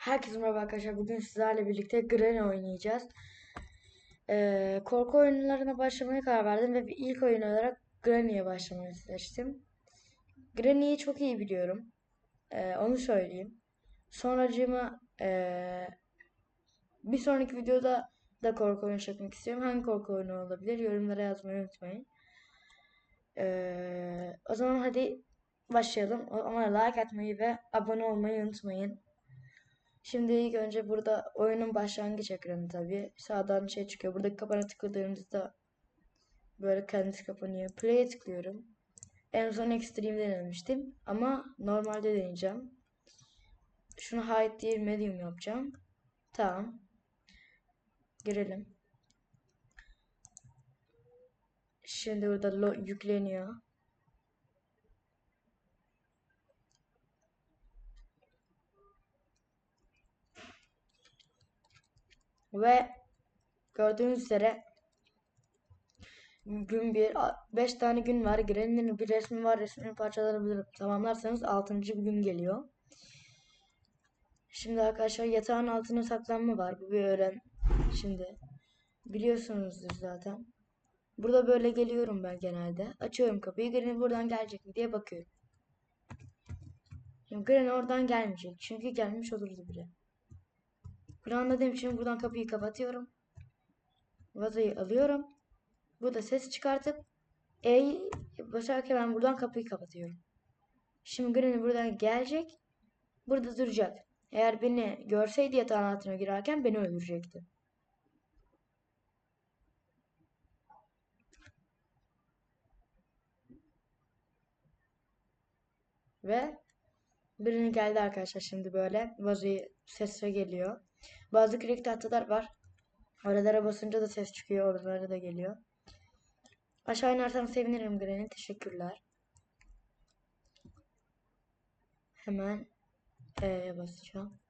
Herkese merhaba arkadaşlar. Bugün sizlerle birlikte Granny oynayacağız. Ee, korku oyunlarına başlamaya karar verdim ve ilk oyun olarak Granny'ye başlamayı seçtim. Granny'yi çok iyi biliyorum. Ee, onu söyleyeyim. Sonracığıma ee, bir sonraki videoda da korku oyunu çekmek istiyorum. Hangi korku oyunu olabilir? Yorumlara yazmayı unutmayın. Ee, o zaman hadi başlayalım. Ama like atmayı ve abone olmayı unutmayın. Şimdi ilk önce burada oyunun başlangıç ekranı tabii. Sağdan şey çıkıyor. Buradaki kapana tıkladığımızda böyle kendisi kapanıyor. Play'e tıklıyorum. En son Extreme'de denemiştim. Ama normalde deneyeceğim. Şunu hide değil medium yapacağım. Tamam. Girelim. Şimdi burada yükleniyor. Ve gördüğünüz üzere gün bir 5 tane gün var. Granny'nin bir resmi var. Resmini parçalarını tamamlarsanız 6. gün geliyor. Şimdi arkadaşlar yatağın altına saklanma var. Bu bir öğren. Şimdi biliyorsunuzdur zaten. Burada böyle geliyorum ben genelde. Açıyorum kapıyı. Granny buradan gelecek mi diye bakıyorum. Şimdi Granny oradan gelmeyecek. Çünkü gelmiş olurdu bile. Bunu anladığım için buradan kapıyı kapatıyorum. Vazoyu alıyorum. Burada ses çıkartıp E'yi basarken ben buradan kapıyı kapatıyorum. Şimdi Granny buradan gelecek. Burada duracak. Eğer beni görseydi yatağın altına girerken beni öldürecekti. Ve birini geldi arkadaşlar şimdi böyle vazoyu sesle geliyor. Bazı klik tahtalar var. Oralara basınca da ses çıkıyor. Oralara da geliyor. Aşağı inersen sevinirim Granny. Teşekkürler. Hemen E'ye basacağım.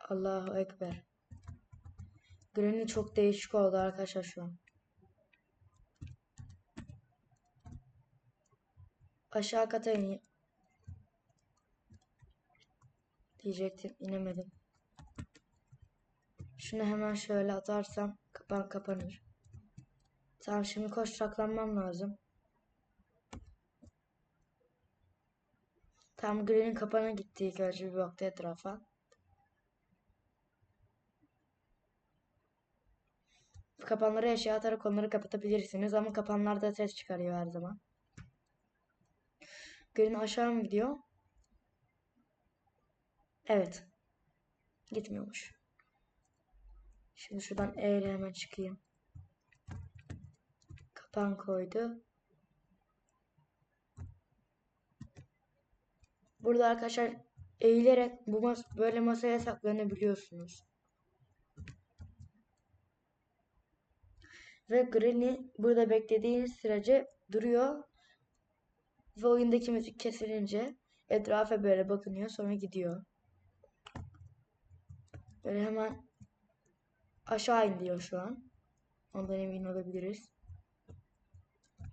Allahu Ekber. Granny çok değişik oldu arkadaşlar şu an. Aşağı kata in diyecektim. inemedim. Şunu hemen şöyle atarsam kapan kapanır. Tamam şimdi koş saklanmam lazım. Tam Green'in kapana gitti ilk önce bir baktı etrafa. Kapanları eşya atarak onları kapatabilirsiniz ama kapanlarda ses çıkarıyor her zaman. Green aşağı mı gidiyor? Evet. Gitmiyormuş. Şimdi şuradan E ile hemen çıkayım. Kapan koydu. Burada arkadaşlar eğilerek bu mas böyle masaya saklanabiliyorsunuz. Ve Granny burada beklediğiniz sürece duruyor. Ve oyundaki müzik kesilince etrafa böyle bakınıyor sonra gidiyor. Böyle hemen aşağı iniyor şu an. Ondan emin olabiliriz.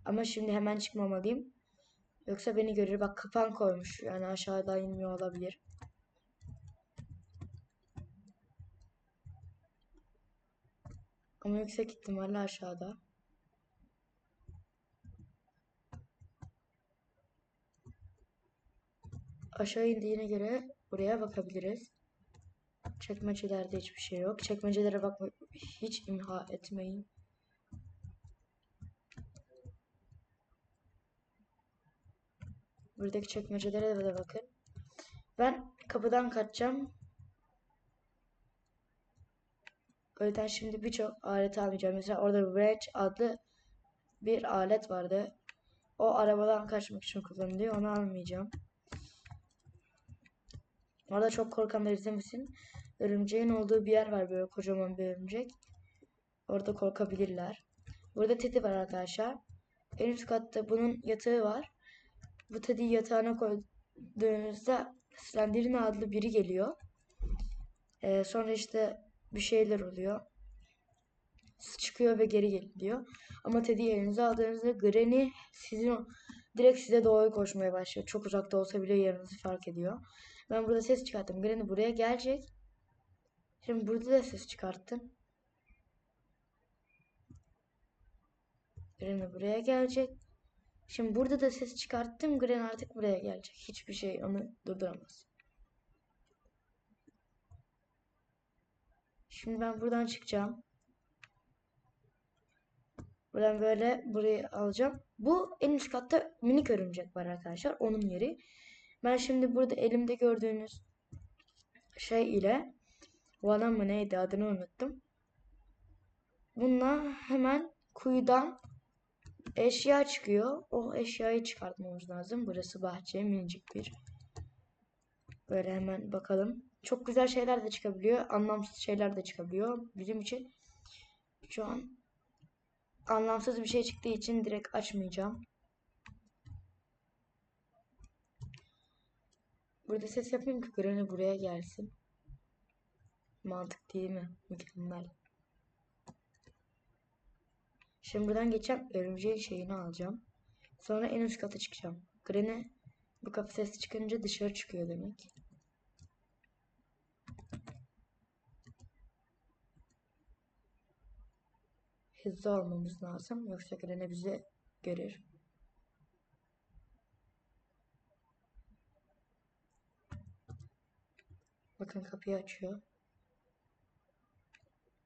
Ama şimdi hemen çıkmamalıyım. Yoksa beni görür. Bak kapan koymuş. Yani aşağıda inmiyor olabilir. Ama yüksek ihtimalle aşağıda. Aşağı indiğine göre buraya bakabiliriz. Çekmecelerde hiçbir şey yok. Çekmecelere bakma hiç imha etmeyin. Buradaki çekmecelere de bakın. Ben kapıdan kaçacağım. O yüzden şimdi birçok alet almayacağım. Mesela orada wrench adlı bir alet vardı. O arabadan kaçmak için kullanılıyor. Onu almayacağım. Orada çok korkanlar izlemesin. Örümceğin olduğu bir yer var böyle kocaman bir örümcek. Orada korkabilirler. Burada Teddy var arkadaşlar. En üst katta bunun yatağı var. Bu Teddy'yi yatağına koyduğunuzda Slenderina adlı biri geliyor. Ee, sonra işte bir şeyler oluyor. Çıkıyor ve geri geliyor. Ama Teddy'yi elinize aldığınızda Granny sizin direkt size doğru koşmaya başlıyor. Çok uzakta olsa bile yerinizi fark ediyor. Ben burada ses çıkarttım. Granny buraya gelecek. Şimdi burada da ses çıkarttım. Granny buraya gelecek. Şimdi burada da ses çıkarttım. Granny artık buraya gelecek. Hiçbir şey onu durduramaz. Şimdi ben buradan çıkacağım. Buradan böyle burayı alacağım. Bu en üst katta minik örümcek var arkadaşlar. Onun yeri. Ben şimdi burada elimde gördüğünüz şey ile Vana mı neydi adını unuttum. Bununla hemen kuyudan eşya çıkıyor. O eşyayı çıkartmamız lazım. Burası bahçe minicik bir. Böyle hemen bakalım. Çok güzel şeyler de çıkabiliyor. Anlamsız şeyler de çıkabiliyor. Bizim için şu an anlamsız bir şey çıktığı için direkt açmayacağım. Burada ses yapayım ki Granny buraya gelsin. Mantık değil mi? Mükemmel. Şimdi buradan geçeceğim. Örümceğin şeyini alacağım. Sonra en üst kata çıkacağım. Granny bu kapı sesi çıkınca dışarı çıkıyor demek. Hızlı olmamız lazım. Yoksa Granny bizi görür. Bakın kapıyı açıyor.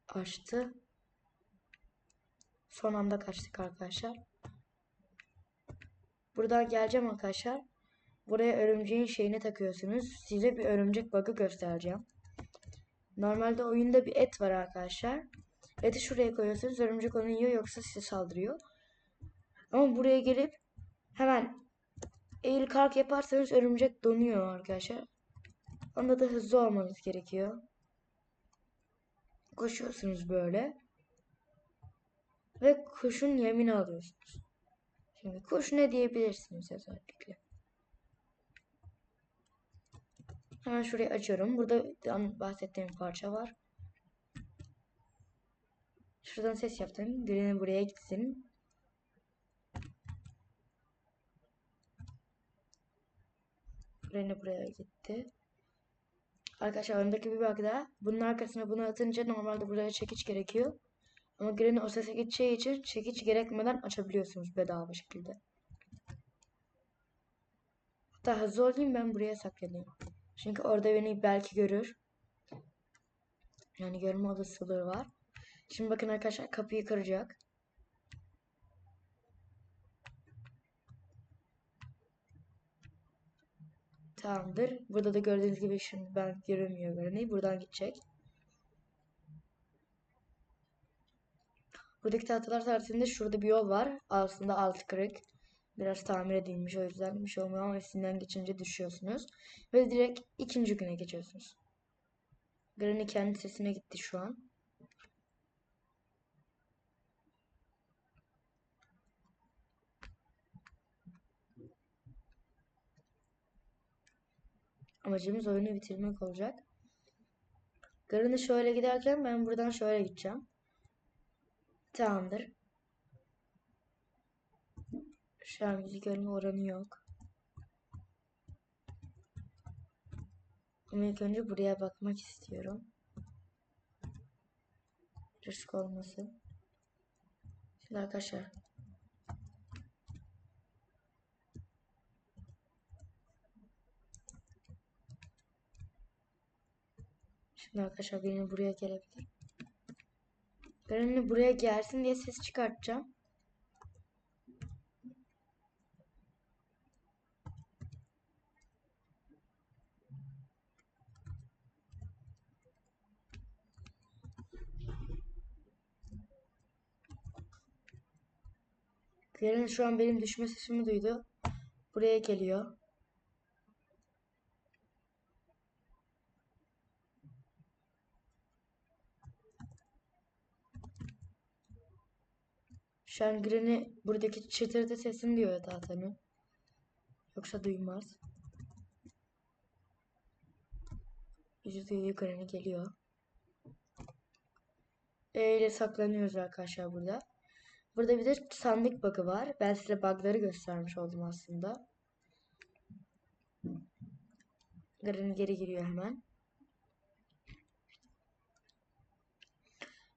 Açtı. Son anda kaçtık arkadaşlar. Buradan geleceğim arkadaşlar. Buraya örümceğin şeyini takıyorsunuz. Size bir örümcek bug'ı göstereceğim. Normalde oyunda bir et var arkadaşlar. Eti şuraya koyuyorsunuz. Örümcek onu yiyor yoksa size saldırıyor. Ama buraya gelip hemen eğil kalk yaparsanız örümcek donuyor arkadaşlar. Onda da hızlı olmanız gerekiyor. Koşuyorsunuz böyle. Ve kuşun yemini alıyorsunuz. Şimdi kuş ne diyebilirsiniz özellikle. Hemen şurayı açıyorum. Burada bahsettiğim parça var. Şuradan ses yaptım. Granny buraya gitsin. Granny buraya gitti. Arkadaşlar öndeki bir bak daha. Bunun arkasına bunu atınca normalde buraya çekiç gerekiyor. Ama Granny o sese gideceği için çekiç gerekmeden açabiliyorsunuz bedava şekilde. Hatta hızlı olayım ben buraya saklanayım. Çünkü orada beni belki görür. Yani görme olasılığı var. Şimdi bakın arkadaşlar kapıyı kıracak. Tamamdır. Burada da gördüğünüz gibi şimdi ben görünmüyor Granny. Buradan gidecek. Buradaki tahtalar sayesinde şurada bir yol var. Aslında alt kırık. Biraz tamir edilmiş o yüzden bir şey olmuyor ama üstünden geçince düşüyorsunuz. Ve direkt ikinci güne geçiyorsunuz. Granny kendi sesine gitti şu an. Amacımız oyunu bitirmek olacak. Granny şöyle giderken ben buradan şöyle gideceğim. Tamamdır. Şu an bizi görme oranı yok. Ama ilk önce buraya bakmak istiyorum. Risk olmasın. Şimdi arkadaşlar. Şimdi arkadaşlar benim buraya gelebilir. Granny buraya gelsin diye ses çıkartacağım. Granny şu an benim düşme sesimi duydu. Buraya geliyor. Şu an Granny buradaki çıtırtı sesini diyor tahtanın. Yoksa duymaz. Yüzü duyuyor Granny geliyor. E ile saklanıyoruz arkadaşlar burada. Burada bir de sandık bug'ı var. Ben size bug'ları göstermiş oldum aslında. Granny geri giriyor hemen.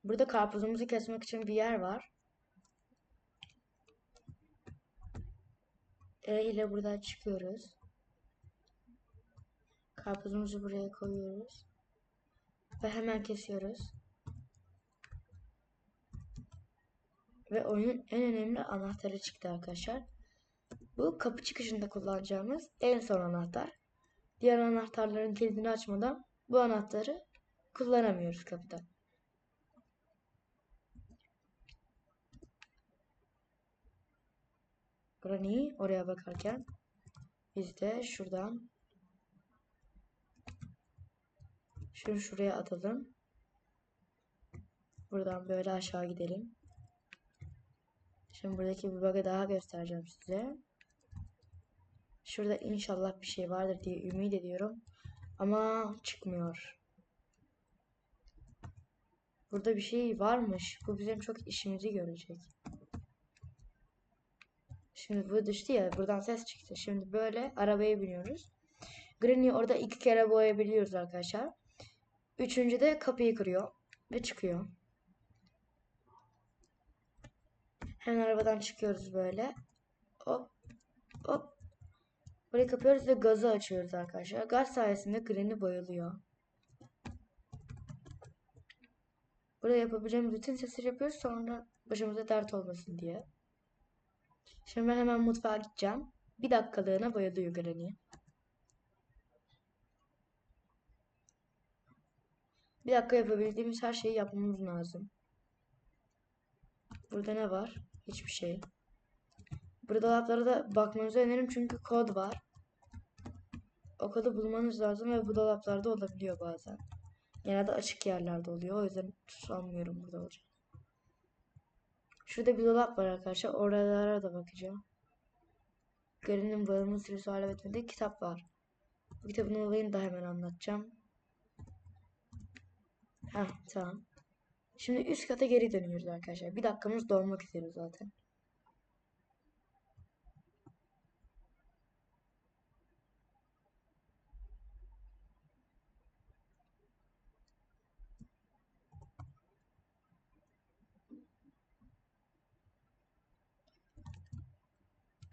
Burada karpuzumuzu kesmek için bir yer var. E ile buradan çıkıyoruz. Karpuzumuzu buraya koyuyoruz. Ve hemen kesiyoruz. Ve oyunun en önemli anahtarı çıktı arkadaşlar. Bu kapı çıkışında kullanacağımız en son anahtar. Diğer anahtarların kilidini açmadan bu anahtarı kullanamıyoruz kapıda. Granny oraya bakarken biz de şuradan şunu şuraya atalım. Buradan böyle aşağı gidelim. Şimdi buradaki bir bug'ı daha göstereceğim size. Şurada inşallah bir şey vardır diye ümit ediyorum. Ama çıkmıyor. Burada bir şey varmış. Bu bizim çok işimizi görecek. Şimdi bu düştü ya. Buradan ses çıktı. Şimdi böyle arabaya biniyoruz. Granny orada iki kere boyayabiliyoruz arkadaşlar. Üçüncü de kapıyı kırıyor. Ve çıkıyor. Hemen arabadan çıkıyoruz böyle. Hop. Hop. Burayı kapıyoruz ve gazı açıyoruz arkadaşlar. Gaz sayesinde Granny bayılıyor. Burada yapabileceğimiz bütün sesleri yapıyoruz. Sonra başımıza dert olmasın diye. Şimdi ben hemen mutfağa gideceğim. Bir dakikalığına bayılıyor Granny. Bir dakika yapabildiğimiz her şeyi yapmamız lazım. Burada ne var? Hiçbir şey. Burada dolaplara da bakmanızı öneririm çünkü kod var. O kodu bulmanız lazım ve bu dolaplarda olabiliyor bazen. Genelde açık yerlerde oluyor. O yüzden sanmıyorum burada olacak. Şurada bir dolap var arkadaşlar. Oralara da bakacağım. Granny'nin bağımlı sürüsü hala bitmedi. Kitap var. Bu kitabın olayını da hemen anlatacağım. Heh tamam. Şimdi üst kata geri dönüyoruz arkadaşlar. Bir dakikamız dolmak üzere zaten.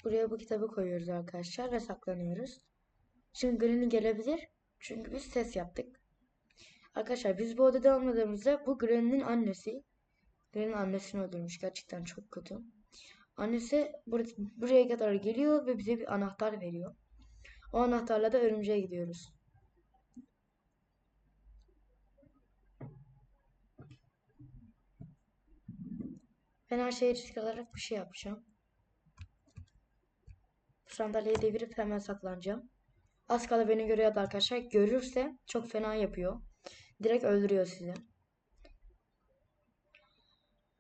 Buraya bu kitabı koyuyoruz arkadaşlar ve saklanıyoruz. Şimdi Granny gelebilir. Çünkü biz ses yaptık. Arkadaşlar biz bu odada olmadığımızda bu Granny'nin annesi. Granny'nin annesini öldürmüş. Gerçekten çok kötü. Annesi bur buraya kadar geliyor ve bize bir anahtar veriyor. O anahtarla da örümceğe gidiyoruz. Ben her şeye risk alarak bir şey yapacağım. Sandalyeyi devirip hemen saklanacağım. Az kala beni görüyordu arkadaşlar. Görürse çok fena yapıyor. Direkt öldürüyor sizi.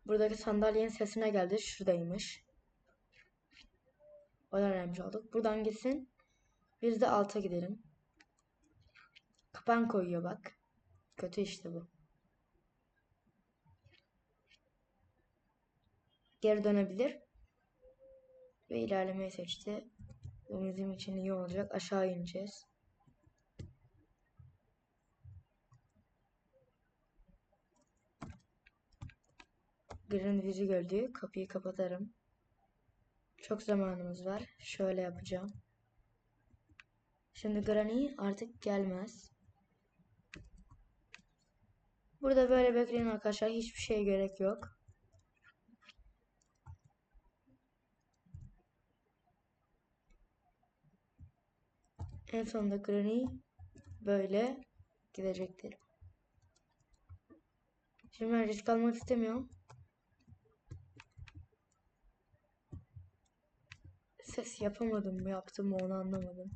Buradaki sandalyenin sesine geldi. Şuradaymış. O öğrenmiş olduk. Buradan gitsin. Biz de alta gidelim. Kapan koyuyor bak. Kötü işte bu. Geri dönebilir. Ve ilerlemeyi seçti. Bizim için iyi olacak. Aşağı ineceğiz. Bizi gördü. Kapıyı kapatarım. Çok zamanımız var. Şöyle yapacağım. Şimdi Granny artık gelmez. Burada böyle bekleyin arkadaşlar. Hiçbir şeye gerek yok. En sonunda Granny böyle gidecektir. Şimdi ben risk almak istemiyorum. Ses yapamadım mı yaptım mı onu anlamadım.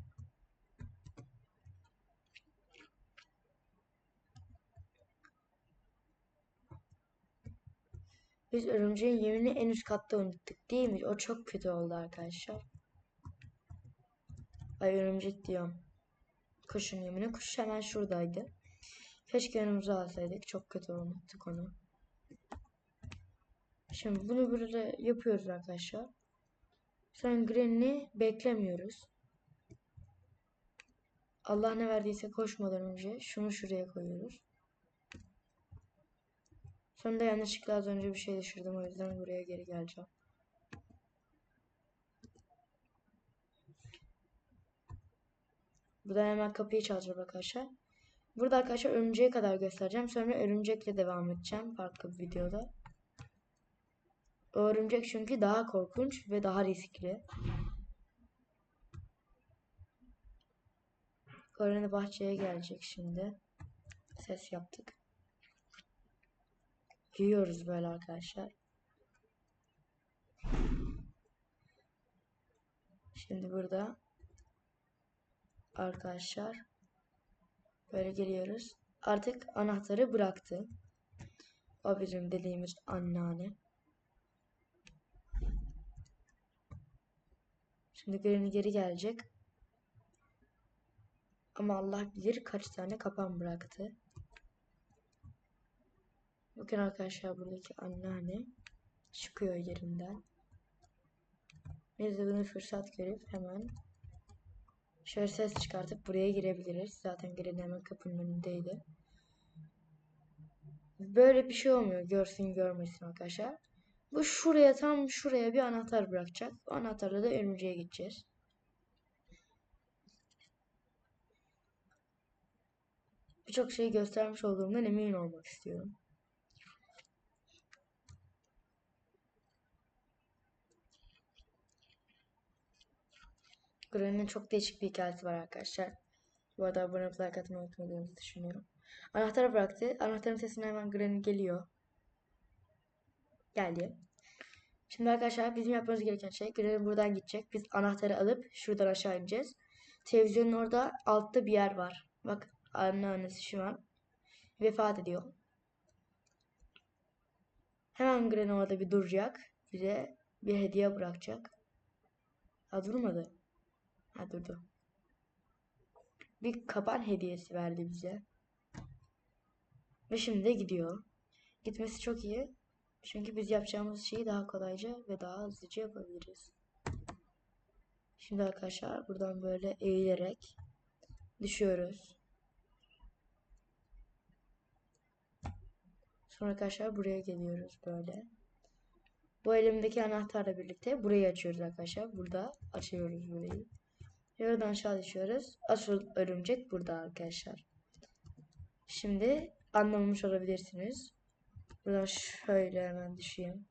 Biz örümceğin yemini en üst katta unuttuk değil mi? O çok kötü oldu arkadaşlar. Ay örümcek diyorum. Kuşun yemini. Kuş hemen şuradaydı. Keşke yanımıza alsaydık. Çok kötü unuttuk onu. Şimdi bunu böyle yapıyoruz arkadaşlar. Sonra Granny'i beklemiyoruz. Allah ne verdiyse koşmadan önce şunu şuraya koyuyoruz. Sonra da yanlışlıkla az önce bir şey düşürdüm o yüzden buraya geri geleceğim. Buradan hemen kapıyı çalacağım arkadaşlar. Burada arkadaşlar örümceğe kadar göstereceğim. Sonra örümcekle devam edeceğim farklı bir videoda. Örümcek çünkü daha korkunç ve daha riskli. Öğreni bahçeye gelecek şimdi. Ses yaptık. Yiyoruz böyle arkadaşlar. Şimdi burada arkadaşlar böyle geliyoruz. Artık anahtarı bıraktı. O bizim dediğimiz anneanne. Şimdi Granny geri gelecek. Ama Allah bilir kaç tane kapan bıraktı. Bakın arkadaşlar buradaki anneanne çıkıyor yerinden. Biz de bunu fırsat görüp hemen şöyle ses çıkartıp buraya girebiliriz. Zaten Granny hemen kapının önündeydi. Böyle bir şey olmuyor. Görsün görmesin arkadaşlar. Bu şuraya tam şuraya bir anahtar bırakacak. O anahtarla da örümceğe gideceğiz. Birçok şeyi göstermiş olduğumdan emin olmak istiyorum. Granny'nin çok değişik bir hikayesi var arkadaşlar. Bu arada abone olup like atmayı unutmadığınızı düşünüyorum. Anahtarı bıraktı. Anahtarın sesine hemen Granny geliyor. Geldi. Şimdi arkadaşlar bizim yapmamız gereken şey Granny buradan gidecek. Biz anahtarı alıp şuradan aşağı ineceğiz. Televizyonun orada altta bir yer var. Bak anneannesi şu an vefat ediyor. Hemen Granny orada bir duracak. Bize bir hediye bırakacak. Ha durmadı. Ha durdu. Bir kapan hediyesi verdi bize. Ve şimdi gidiyor. Gitmesi çok iyi. Çünkü biz yapacağımız şeyi daha kolayca ve daha hızlıca yapabiliriz. Şimdi arkadaşlar buradan böyle eğilerek düşüyoruz. Sonra arkadaşlar buraya geliyoruz böyle. Bu elimdeki anahtarla birlikte burayı açıyoruz arkadaşlar. Burada açıyoruz burayı. Oradan aşağı düşüyoruz. Asıl örümcek burada arkadaşlar. Şimdi anlamamış olabilirsiniz. Buradan şöyle hemen düşeyim.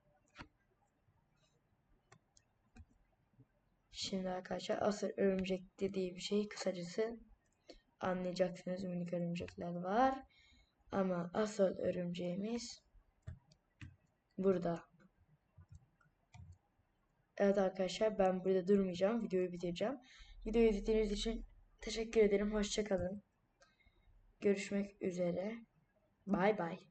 Şimdi arkadaşlar asıl örümcek dediği bir şey kısacası anlayacaksınız. Minik örümcekler var. Ama asıl örümceğimiz burada. Evet arkadaşlar ben burada durmayacağım. Videoyu bitireceğim. Videoyu izlediğiniz için teşekkür ederim. Hoşçakalın. Görüşmek üzere. Bay bay.